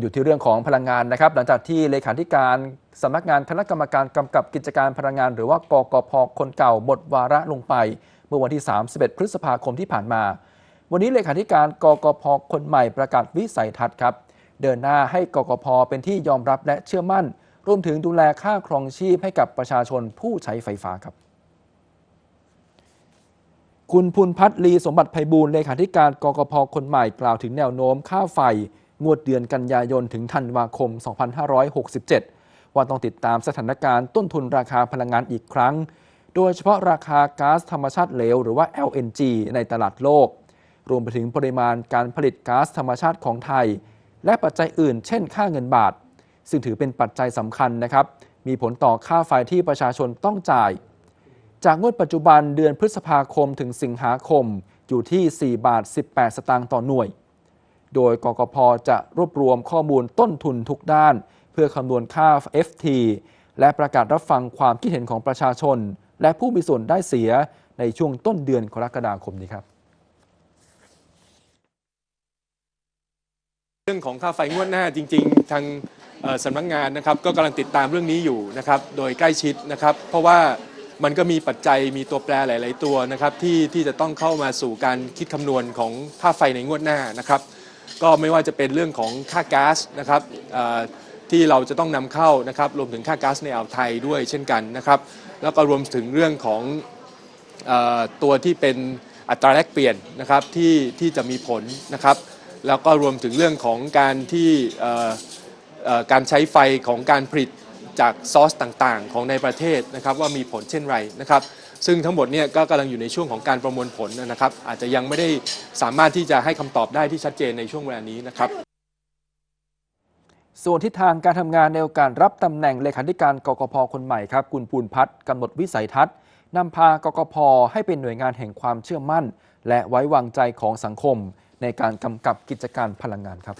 อยู่ที่เรื่องของพลังงานนะครับ หลังจากที่เลขาธิการสำนักงานคณะกรรมการกำกับกิจการพลังงาน หรือว่ากกพคนเก่าหมดวาระลงไป เมื่อวันที่ 31 พฤษภาคมที่ผ่านมา วันนี้เลขาธิการกกพคนใหม่ประกาศวิสัยทัศน์ครับ เดินหน้าให้กกพเป็นที่ยอมรับและเชื่อมั่น รวมถึงดูแลค่าครองชีพให้กับประชาชนผู้ใช้ไฟฟ้าครับคุณภูนพัฒน์ลีสมบัติไพบูลเลขาธิการกกพคนใหม่กล่าวถึงแนวโน้มค่าไฟ งวดเดือนกันยายนถึงธันวาคม 2567 ว่าต้องติดตามสถานการณ์ต้นทุนราคาพลังงานอีกครั้ง โดยเฉพาะราคาก๊าซธรรมชาติเหลวหรือว่า LNG ในตลาดโลก รวมไปถึงปริมาณการผลิตก๊าซธรรมชาติของไทย และปัจจัยอื่น เช่น ค่าเงินบาท ซึ่งถือเป็นปัจจัยสำคัญนะครับ มีผลต่อค่าไฟที่ประชาชนต้องจ่าย จากงวดปัจจุบันเดือนพฤษภาคมถึงสิงหาคมอยู่ที่ 4 บาท 18 สตางค์ต่อหน่วย โดยกกพจะรวบรวมข้อมูลต้นทุนทุกด้าน เพื่อคำนวณค่า FT และประกาศรับฟังความคิดเห็นของประชาชน และผู้มีส่วนได้เสียในช่วงต้นเดือนกรกฎาคมนี้ครับ เรื่องของค่าไฟงวดหน้าจริง ๆ ทางสำนักงานนะครับก็กำลังติดตามเรื่องนี้อยู่นะครับโดยใกล้ชิดนะครับ เพราะว่ามันก็มีปัจจัยมีตัวแปรหลาย ๆ ตัวนะครับที่ที่จะต้องเข้ามาสู่การคิดคำนวณของค่าไฟในงวดหน้านะครับ ก็ไม่ว่าจะเป็นเรื่องของค่าก๊าซนะครับที่เราจะต้องนำเข้านะครับรวมถึงค่าก๊าซในอ่าวไทยด้วยเช่นกันนะครับแล้วก็รวมถึงเรื่องของอตัวที่เป็นอัตราแลกเปลี่ยนนะครับที่ที่จะมีผลนะครับ แล้วก็รวมถึงเรื่องของการที่การใช้ไฟของการผลิตจากซอสต่างๆ ของในประเทศนะครับว่ามีผลเช่นไรนะครับ ซึ่งทั้งหมดเนี่ยก็กำลังอยู่ในช่วงของการประมวลผลนะครับ อาจจะยังไม่ได้สามารถที่จะให้คำตอบได้ที่ชัดเจนในช่วงเวลานี้นะครับส่วนทิศทางการทำงานในโอกาสรับตำแหน่งเลขาธิการกกพคนใหม่ครับคุณปูนพัฒน์กำหนดวิสัยทัศน์นำพากกพให้เป็นหน่วยงานแห่งความเชื่อมั่น และไว้วางใจของสังคม ในการกำกับกิจการพลังงานครับ